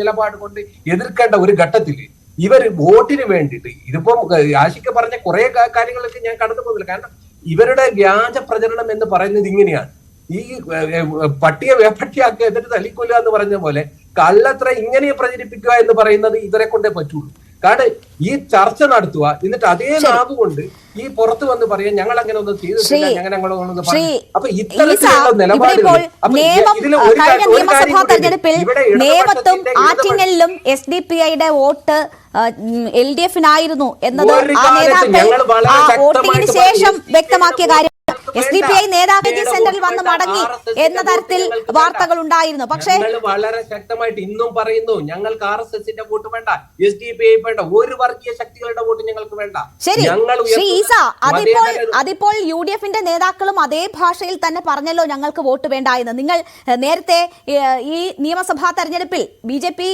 Speaker 2: നിലപാട് കൊണ്ട് എതിർക്കേണ്ട ഒരു ഘട്ടത്തിൽ ഇവർ വോട്ടിന് വേണ്ടിയിട്ട് ഇതിപ്പം ആശിക്ക് പറഞ്ഞ കുറെ കാര്യങ്ങളൊക്കെ ഞാൻ കടന്നു പോകുന്നില്ല. കാരണം ഇവരുടെ വ്യാജ പ്രചരണം എന്ന് പറയുന്നത് ഇങ്ങനെയാണ്. ഈ പട്ടിയ വേപ്പട്ടിയാക്കി എന്നിട്ട് തല്ലിക്കൊല്ലുക എന്ന് പറഞ്ഞ പോലെ കള്ളത്ര ഇങ്ങനെ പ്രചരിപ്പിക്കുക എന്ന് പറയുന്നത് ഇവരെ കൊണ്ടേ പറ്റുള്ളൂ. കാരണം ഈ ചർച്ച നടത്തുക എന്നിട്ട് അതേ നാവ് കൊണ്ട് ഈ പുറത്ത് വന്ന് പറയാൻ ഞങ്ങൾ അങ്ങനെ ഒന്നും ചെയ്തിട്ടില്ല ഞങ്ങൾ പറഞ്ഞു അപ്പൊ ഇത്തരത്തിലുള്ള നിലപാടുകൾ
Speaker 1: നിയമസഭാ. തെരഞ്ഞെടുപ്പിൽ നേമത്തും ആറ്റിങ്ങലിലും എസ് ഡി പി ഐയുടെ വോട്ട് എൽ ഡി എഫിനായിരുന്നു എന്നത് ആ നേതാക്കൾ
Speaker 2: ഞങ്ങൾ വളരെ
Speaker 1: ആ
Speaker 2: ശക്തമായിട്ട്
Speaker 1: വോട്ടിങ്ങിന് ശേഷം വ്യക്തമാക്കിയ കാര്യം എസ് ഡി പി ഐ നേതാക്കൾ സെന്ററിൽ വന്ന് മടങ്ങി എന്ന തരത്തിൽ വാർത്തകൾ ഉണ്ടായിരുന്നു. പക്ഷേ
Speaker 2: വളരെ ശക്തമായിട്ട് ഇന്നും പറയുന്നു ഞങ്ങൾക്ക് ആർ എസ് എസിന്റെ വോട്ട് വേണ്ട എസ് ഡി പി ഐ വേണ്ട ഒരു വർഗീയ ശക്തികളുടെ വോട്ട് ഞങ്ങൾക്ക് വേണ്ട.
Speaker 1: ശരി. ഈസ അതിപ്പോൾ അതിപ്പോൾ യു ഡി എഫിന്റെ നേതാക്കളും അതേ ഭാഷയിൽ തന്നെ പറഞ്ഞല്ലോ ഞങ്ങൾക്ക് വോട്ട് വേണ്ട എന്ന്. നിങ്ങൾ നേരത്തെ ഈ നിയമസഭാ തെരഞ്ഞെടുപ്പിൽ ബി ജെ പി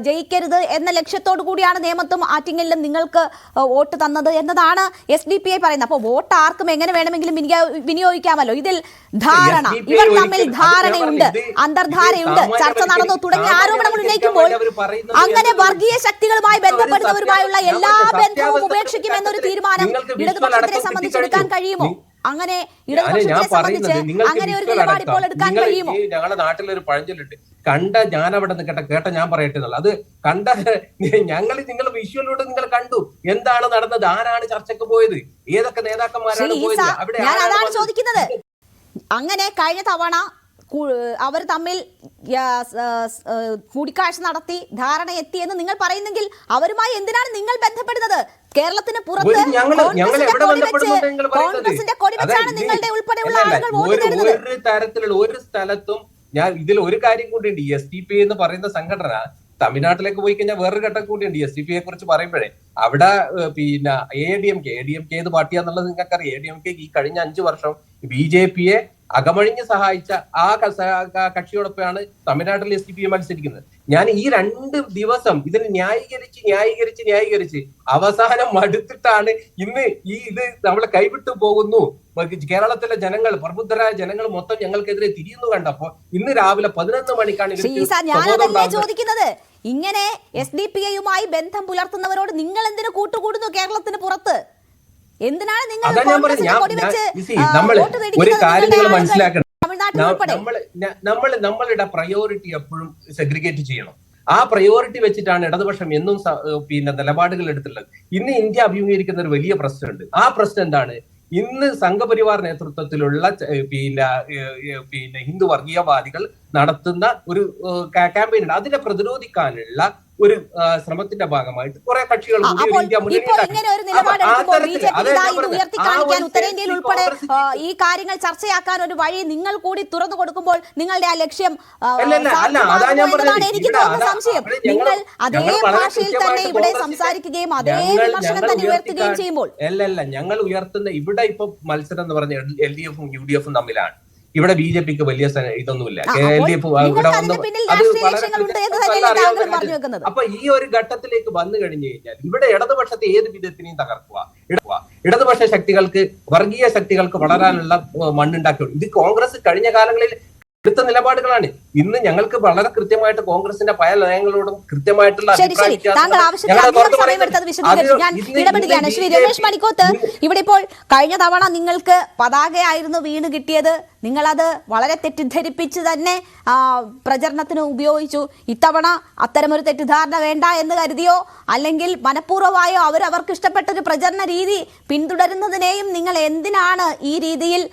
Speaker 1: ജയിക്കരുത് എന്ന ലക്ഷ്യത്തോടു കൂടിയാണ് നിയമത്തും ആറ്റിങ്ങലിലും നിങ്ങൾക്ക് വോട്ട് തന്നത് എന്നതാണ് എസ് ഡി പി ഐ പറയുന്നത്. അപ്പോൾ വോട്ട് ആർക്കും എങ്ങനെ വേണമെങ്കിലും വിനിയോ- വിനിയോഗിക്കാമല്ലോ. ഇതിൽ ധാരണ ഇവർ തമ്മിൽ ധാരണയുണ്ട് അന്തർധാരയുണ്ട് ചർച്ച നടന്നു തുടങ്ങിയ ആരോപണങ്ങൾ ഉന്നയിക്കുമ്പോൾ അങ്ങനെ വർഗീയ ശക്തികളുമായി ബന്ധപ്പെടുന്നവരുമായുള്ള എല്ലാ ബന്ധവും
Speaker 2: ഉപേക്ഷിക്കുമെന്നൊരു
Speaker 1: ഉപേക്ഷിക്കും എന്നൊരു തീരുമാനം ഇടതുപക്ഷത്തിനെ
Speaker 2: അടക്കം
Speaker 1: സംബന്ധിച്ച്
Speaker 2: കിട്ടിക്കഴിഞ്ഞു.
Speaker 1: എടുക്കാൻ കഴിയുമോ അങ്ങനെ
Speaker 2: ഞാൻ പറയുന്നത്
Speaker 1: അങ്ങനെ ഒരു നിലപാട് ഇപ്പോൾ എടുക്കാൻ കഴിയുമോ?
Speaker 2: ഞങ്ങളുടെ നാട്ടിലൊരു പഴഞ്ചൊല്ലുണ്ട്. കണ്ട ഞാൻ അവിടെ നിന്ന് കേട്ട കേട്ട ഞാൻ പറയട്ടെ അത് കണ്ട ഞങ്ങൾ നിങ്ങൾ വിഷ്വലിലൂടെ നിങ്ങൾ കണ്ടു. എന്താണ് നടന്നത്? ആരാണ് ചർച്ചയ്ക്ക് പോയത്? ഏതൊക്കെ നേതാക്കന്മാരാണ് പോയത്? അവിടെ
Speaker 1: ഞാൻ അതാണ് ചോദിക്കുന്നത്. അങ്ങനെ കഴിഞ്ഞ തവണ അവർ തമ്മിൽ കൂടിക്കാഴ്ച നടത്തി ധാരണ എത്തിയെന്ന് നിങ്ങൾ പറയുന്നെങ്കിൽ അവരുമായി എന്തിനാണ് നിങ്ങൾ ബന്ധപ്പെടുന്നത്? കേരളത്തിന് പുറത്ത് കോൺഗ്രസിന്റെ കൊടി വെച്ചാണ് നിങ്ങളുടെ ഉൾപ്പെടെയുള്ള ആളുകൾ വോട്ട്
Speaker 2: ഒരു
Speaker 1: തേടുന്നത്.
Speaker 2: ഒരു തരത്തിലുള്ള ഒരു സ്ഥലത്തും ഞാൻ ഇതിൽ ഒരു കാര്യം കൂടിയുണ്ട് എസ് ടി പി എന്ന് പറയുന്ന സംഘടന തമിഴ്നാട്ടിലേക്ക് പോയി കഴിഞ്ഞാൽ വേറൊരു ഘട്ടം കൂടിയുണ്ട് എസ് ടി പിയെ കുറിച്ച് പറയുമ്പോഴേ അവിടെ പിന്നെ A D M K A D M K ഏത് പാർട്ടിയാന്നുള്ളത് നിങ്ങൾക്കറിയാം. എ ഡി എം കെ ഈ കഴിഞ്ഞ അഞ്ചു വർഷം ബി ജെ പിയെ അകമഴിഞ്ഞ് സഹായിച്ച ആ കക്ഷിയോടൊപ്പമാണ് തമിഴ്നാട്ടിൽ എസ് ഡി പി മത്സരിക്കുന്നത്. ഞാൻ ഈ രണ്ട് ദിവസം ഇതിന് ന്യായീകരിച്ച് ന്യായീകരിച്ച് ന്യായീകരിച്ച് അവസാനം മടുത്തിട്ടാണ് ഇന്ന് ഈ ഇത് നമ്മളെ കൈവിട്ടു പോകുന്നു. കേരളത്തിലെ ജനങ്ങൾ പ്രബുദ്ധരായ ജനങ്ങൾ മൊത്തം ഞങ്ങൾക്കെതിരെ തിരിയുന്നു കണ്ടപ്പോ ഇന്ന് രാവിലെ പതിനൊന്ന് മണിക്കാണ്
Speaker 1: ചോദിക്കുന്നത്? ഇങ്ങനെ എസ് ഡി പി ഐയുമായി ബന്ധം പുലർത്തുന്നവരോട് നിങ്ങൾ എന്തിനു കൂട്ടുകൂടുന്നു കേരളത്തിന് പുറത്ത്? എന്തിനാണ് നിങ്ങൾ
Speaker 2: ഒരു
Speaker 1: മേടിക്കുന്നത്
Speaker 2: കാര്യം നിങ്ങൾ മനസ്സിലാക്കണം. നമ്മൾ നമ്മളുടെ പ്രയോറിറ്റി എപ്പോഴും സെഗ്രിഗേറ്റ് ചെയ്യണം. ആ പ്രയോറിറ്റി വെച്ചിട്ടാണ് ഇടതുപക്ഷം എന്നും പിന്നെ നിലപാടുകൾ എടുത്തുള്ളത് ഇന്ന് ഇന്ത്യ അഭിമുഖീകരിക്കുന്ന ഒരു വലിയ പ്രശ്നമുണ്ട്. ആ പ്രശ്നം എന്താണ്? ഇന്ന് സംഘപരിവാർ നേതൃത്വത്തിലുള്ള പിന്നെ പിന്നെ ഹിന്ദു വർഗീയവാദികൾ നടത്തുന്ന ഒരു ക്യാമ്പയിൻ ഉണ്ട്. അതിനെ പ്രതിരോധിക്കാനുള്ള ഒരു ശ്രമത്തിന്റെ ഭാഗമായിട്ട് കുറെ കക്ഷികൾ
Speaker 1: ഉത്തരേന്ത്യയിൽ ഉൾപ്പെടെ ഈ കാര്യങ്ങൾ ചർച്ചയാക്കാൻ ഒരു വഴി നിങ്ങൾ കൂടി തുറന്നു കൊടുക്കുമ്പോൾ നിങ്ങളുടെ ആ ലക്ഷ്യം. എനിക്ക് തോന്നുന്ന സംശയം. നിങ്ങൾ അതേ ഭാഷയിൽ തന്നെ ഇവിടെ സംസാരിക്കുകയും അതേ വിമർശനം തന്നെ ഉയർത്തുകയും ചെയ്യുമ്പോൾ.
Speaker 2: അല്ലല്ല അല്ല ഞങ്ങൾ ഉയർത്തുന്ന ഇവിടെ ഇപ്പൊ മത്സരം എന്ന് പറഞ്ഞ എൽ ഡി എഫും യു ഡി എഫും തമ്മിലാണ്. ഇവിടെ ബി ജെ പിക്ക് വലിയ ഇതൊന്നുമില്ല.
Speaker 1: കെ
Speaker 2: എൽ ഡി എഫ് ഇവിടെ വന്നു അപ്പൊ ഈ ഒരു ഘട്ടത്തിലേക്ക് വന്നു കഴിഞ്ഞു കഴിഞ്ഞാൽ ഇവിടെ ഇടതുപക്ഷത്തെ ഏത് വിധത്തിനെയും തകർക്കുക. ഇടതുപക്ഷ ശക്തികൾക്ക് വർഗീയ ശക്തികൾക്ക് വളരാനുള്ള മണ്ണുണ്ടാക്കി ഇത് കോൺഗ്രസ് കഴിഞ്ഞ കാലങ്ങളിൽ എടുത്ത നിലപാടുകളാണ് ഇന്ന് ഞങ്ങൾക്ക് വളരെ കൃത്യമായിട്ട് കോൺഗ്രസിന്റെ പല നയങ്ങളോടും കൃത്യമായിട്ടുള്ള
Speaker 1: രമേശ് മണിക്കോത്ത് ഇവിടെ ഇപ്പോൾ കഴിഞ്ഞ തവണ നിങ്ങൾക്ക് പതാകയായിരുന്നു വീണ് കിട്ടിയത്. നിങ്ങളത് വളരെ തെറ്റിദ്ധരിപ്പിച്ച് തന്നെ പ്രചരണത്തിന് ഉപയോഗിച്ചു. ഇത്തവണ അത്തരമൊരു തെറ്റിദ്ധാരണ വേണ്ട എന്ന് കരുതിയോ? അല്ലെങ്കിൽ മനഃപൂർവമായോ അവർ അവർക്ക് ഇഷ്ടപ്പെട്ട ഒരു പ്രചരണ രീതി പിന്തുടരുന്നതിനെയും നിങ്ങൾ എന്തിനാണ് ഈ രീതിയിൽ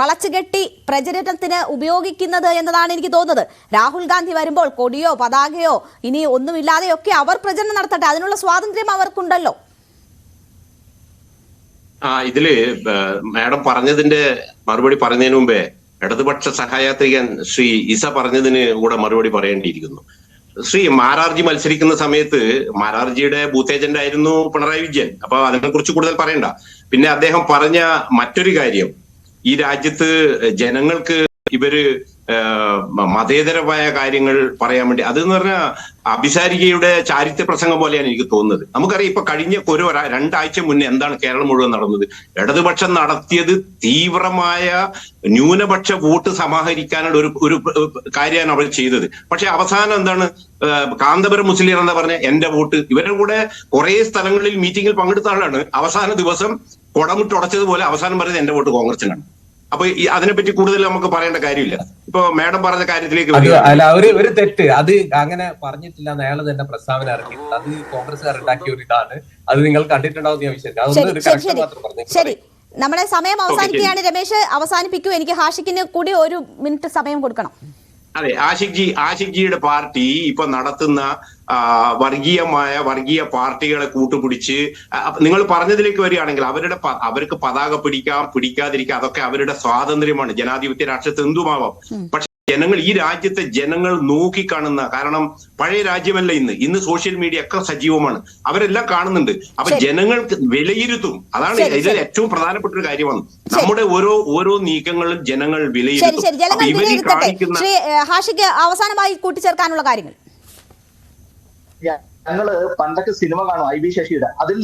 Speaker 1: വളച്ചുകെട്ടി പ്രചരണത്തിന് ഉപയോഗിക്കുന്നത് എന്നതാണ് എനിക്ക് തോന്നുന്നത്. രാഹുൽ ഗാന്ധി വരുമ്പോൾ കൊടിയോ പതാകയോ ഇനി ഒന്നുമില്ലാതെയൊക്കെ അവർ പ്രചരണം നടത്തട്ടെ. അതിനുള്ള സ്വാതന്ത്ര്യം അവർക്കുണ്ടല്ലോ.
Speaker 3: ആ ഇതിൽ മാഡം പറഞ്ഞതിന്റെ മറുപടി പറഞ്ഞതിന് മുമ്പേ ഇടതുപക്ഷ സഹായാത്രികൻ ശ്രീ ഇസ പറഞ്ഞതിന് കൂടെ മറുപടി പറയേണ്ടിയിരിക്കുന്നു. ശ്രീ മാരാർജി മത്സരിക്കുന്ന സമയത്ത് മാരാർജിയുടെ ബൂത്ത് ഏജന്റ് ആയിരുന്നു പിണറായി വിജയൻ. അപ്പൊ അതിനെ കുറിച്ച് കൂടുതൽ പറയണ്ട. പിന്നെ അദ്ദേഹം പറഞ്ഞ മറ്റൊരു കാര്യം ഈ രാജ്യത്ത് ജനങ്ങൾക്ക് ഇവർ മതേതരമായ കാര്യങ്ങൾ പറയാൻ വേണ്ടി അതെന്ന് പറഞ്ഞാൽ അഭിസാരികയുടെ ചാരിത്ര പ്രസംഗം പോലെയാണ് എനിക്ക് തോന്നുന്നത്. നമുക്കറിയാം ഇപ്പൊ കഴിഞ്ഞ ഒരാ- രണ്ടാഴ്ച മുന്നേ എന്താണ് കേരളം മുഴുവൻ നടന്നത്? ഇടതുപക്ഷം നടത്തിയത് തീവ്രമായ ന്യൂനപക്ഷ വോട്ട് സമാഹരിക്കാനുള്ള ഒരു ഒരു കാര്യമാണ് അവർ ചെയ്തത്. പക്ഷെ അവസാനം എന്താണ് കാന്തപുരം മുസ്ലിം എന്താ പറഞ്ഞ എന്റെ വോട്ട് ഇവരുടെ കൂടെ കുറെ സ്ഥലങ്ങളിൽ മീറ്റിംഗിൽ പങ്കെടുത്ത ആളാണ്. അവസാന ദിവസം കുടമുട്ടുടച്ചതുപോലെ അവസാനം പറയുന്നത് എന്റെ വോട്ട് കോൺഗ്രസിനാണ്. അപ്പൊ ഈ അതിനെപ്പറ്റി കൂടുതൽ നമുക്ക് പറയേണ്ട കാര്യമില്ല. ഇപ്പൊ മാഡം പറഞ്ഞ കാര്യത്തിലേക്ക് വരിക.
Speaker 2: അല്ല ഒരു ഒരു തെറ്റ്. അത് അങ്ങനെ പറഞ്ഞിട്ടില്ല അയാൾ തന്നെ പ്രസ്താവന ഇറക്കിയിട്ടുണ്ട്. അത് കോൺഗ്രസ്സുകാർ ഉണ്ടാക്കിയ ഒരു ഇതാണ്. അത് നിങ്ങൾ കണ്ടിട്ടുണ്ടാവും ഞാൻ
Speaker 1: ശരി നമ്മുടെ സമയം അവസാനിക്കുകയാണ്. രമേശ് അവസാനിപ്പിക്കൂ. എനിക്ക് ഹാഷിക്കിന് കൂടി ഒരു മിനിറ്റ് സമയം കൊടുക്കണം.
Speaker 3: അതെ ആഷിഖ് ജി ആഷിഖ് ജിയുടെ പാർട്ടി ഇപ്പൊ നടത്തുന്ന വർഗീയമായ വർഗീയ പാർട്ടികളെ കൂട്ടുപിടിച്ച് നിങ്ങൾ പറഞ്ഞതിലേക്ക് വരികയാണെങ്കിൽ അവരുടെ അവർക്ക് പതാക പിടിക്കാം പിടിക്കാതിരിക്കാം അതൊക്കെ അവരുടെ സ്വാതന്ത്ര്യമാണ് ജനാധിപത്യ രാഷ്ട്രത്തിൽ എന്തുമാവാം. പക്ഷെ ജനങ്ങൾ ഈ രാജ്യത്തെ ജനങ്ങൾ നോക്കിക്കാണുന്ന കാരണം പഴയ രാജ്യമല്ല ഇന്ന്. ഇന്ന് സോഷ്യൽ മീഡിയ ഒക്കെ സജീവമാണ്. അവരെല്ലാം കാണുന്നുണ്ട്. അപ്പൊ. ജനങ്ങൾക്ക് വിലയിരുത്തും. അതാണ് ഇതിൽ ഏറ്റവും പ്രധാനപ്പെട്ട ഒരു കാര്യമാണ് നമ്മുടെ ഓരോ ഓരോ നീക്കങ്ങളും ജനങ്ങൾ വിലയിരുത്തും.
Speaker 1: ഹാഷിക്ക് അവസാനമായി കൂട്ടിച്ചേർക്കാനുള്ള കാര്യങ്ങൾ.
Speaker 4: ഞങ്ങൾ പണ്ടൊക്കെ സിനിമ കാണും ഐ ബി ശശിയുടെ. അതിൽ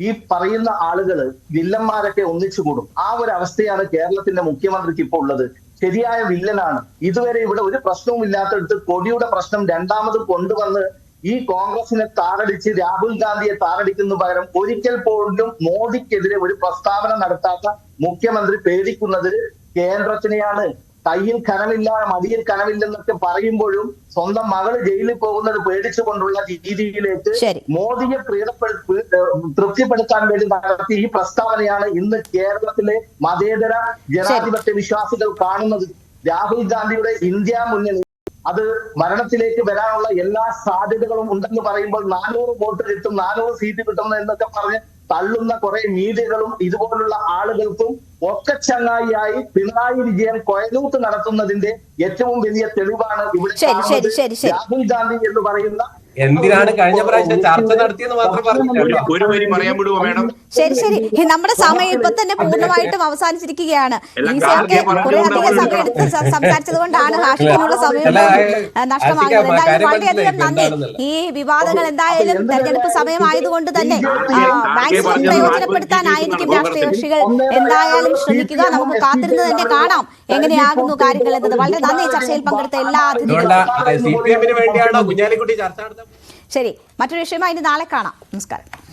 Speaker 4: ഈ പറയുന്ന ആളുകൾ വില്ലന്മാരൊക്കെ ഒന്നിച്ചു കൂടും. ആ ഒരു അവസ്ഥയാണ് കേരളത്തിന്റെ മുഖ്യമന്ത്രിക്ക് ഇപ്പോൾ ഉള്ളത്. ശരിയായ വില്ലനാണ്. ഇതുവരെ ഇവിടെ ഒരു പ്രശ്നവും ഇല്ലാത്തടുത്ത് കൊടിയുടെ പ്രശ്നം രണ്ടാമത് കൊണ്ടുവന്ന് ഈ കോൺഗ്രസിനെ താറടിച്ച് രാഹുൽ ഗാന്ധിയെ താറടിക്കുന്ന പകരം ഒരിക്കൽ പോലും മോദിക്കെതിരെ ഒരു പ്രസ്താവന നടത്താത്ത മുഖ്യമന്ത്രി പേടിക്കുന്നത് കേന്ദ്രത്തിനെയാണ് കയ്യിൽ കനവില്ല മടിയിൽ കനവില്ലെന്നൊക്കെ പറയുമ്പോഴും സ്വന്തം മകൾ ജയിലിൽ പോകുന്നത് പേടിച്ചുകൊണ്ടുള്ള രീതിയിലേക്ക്. മോദിയെ തൃപ്തിപ്പെടുത്താൻ വേണ്ടി നടത്തിയ ഈ പ്രസ്താവനയാണ് ഇന്ന് കേരളത്തിലെ മതേതര ജനാധിപത്യ വിശ്വാസികൾ കാണുന്നത് രാഹുൽ ഗാന്ധിയുടെ ഇന്ത്യ മുന്നണി അത് മരണത്തിലേക്ക് വരാനുള്ള എല്ലാ സാധ്യതകളും ഉണ്ടെന്ന് പറയുമ്പോൾ നാനൂറ് വോട്ട് കിട്ടും നാനൂറ് സീറ്റ് കിട്ടും എന്നൊക്കെ പറഞ്ഞ് തള്ളുന്ന കുറെ മീഡിയകളും ഇതുപോലുള്ള ആളുകൾക്കും ഒക്കെ ചങ്ങായിയായി പിണറായി വിജയൻ കൊയലൂത്ത് നടത്തുന്നതിന്റെ ഏറ്റവും വലിയ തെളിവാണ് ഇവിടെ. രാഹുൽ ഗാന്ധി എന്ന് പറയുന്ന
Speaker 2: എന്തിനാണ് കഴിഞ്ഞ പ്രാവശ്യം ചർച്ച നടത്തിയെന്ന് മാത്രം പറഞ്ഞില്ല
Speaker 3: ഒരു വരി പറയാൻ വിടുവോ മാഡം?
Speaker 1: ശരി ശരി. നമ്മുടെ സമയം ഇപ്പൊ തന്നെ പൂർണമായിട്ടും അവസാനിച്ചിരിക്കുകയാണ്. കുറെ അധികം
Speaker 3: പറഞ്ഞുകൊണ്ടാണ്
Speaker 1: സമയം എടുത്ത് സ- സംസാരിച്ചത് കൊണ്ടാണ് ഹാഷ്മിനുള്ള സമയം നഷ്ടമാകുന്നത്. എന്തായാലും വളരെയധികം നന്ദി. ഈ വിവാദങ്ങൾ എന്തായാലും
Speaker 4: എന്ത്
Speaker 1: തെരഞ്ഞെടുപ്പ് സമയമായതുകൊണ്ട് തന്നെ മാക്സിമം പ്രയോജനപ്പെടുത്താനായിരിക്കും രാഷ്ട്രീയ കക്ഷികൾ. എന്തായാലും ശ്രമിക്കുക നമുക്ക് കാത്തിരുന്ന് തന്നെ കാണാം. എങ്ങനെയാകുന്നു കാര്യങ്ങൾ എന്നത്. വളരെ നന്ദി ചർച്ചയിൽ പങ്കെടുത്ത എല്ലാ അതിഥികളും
Speaker 2: വേണ്ടിയാണോ കുഞ്ഞാലിക്കുട്ടി ചർച്ച
Speaker 1: ശരി മറ്റൊരു വിഷയമായി ഇനി നാളെ കാണാം. നമസ്കാരം.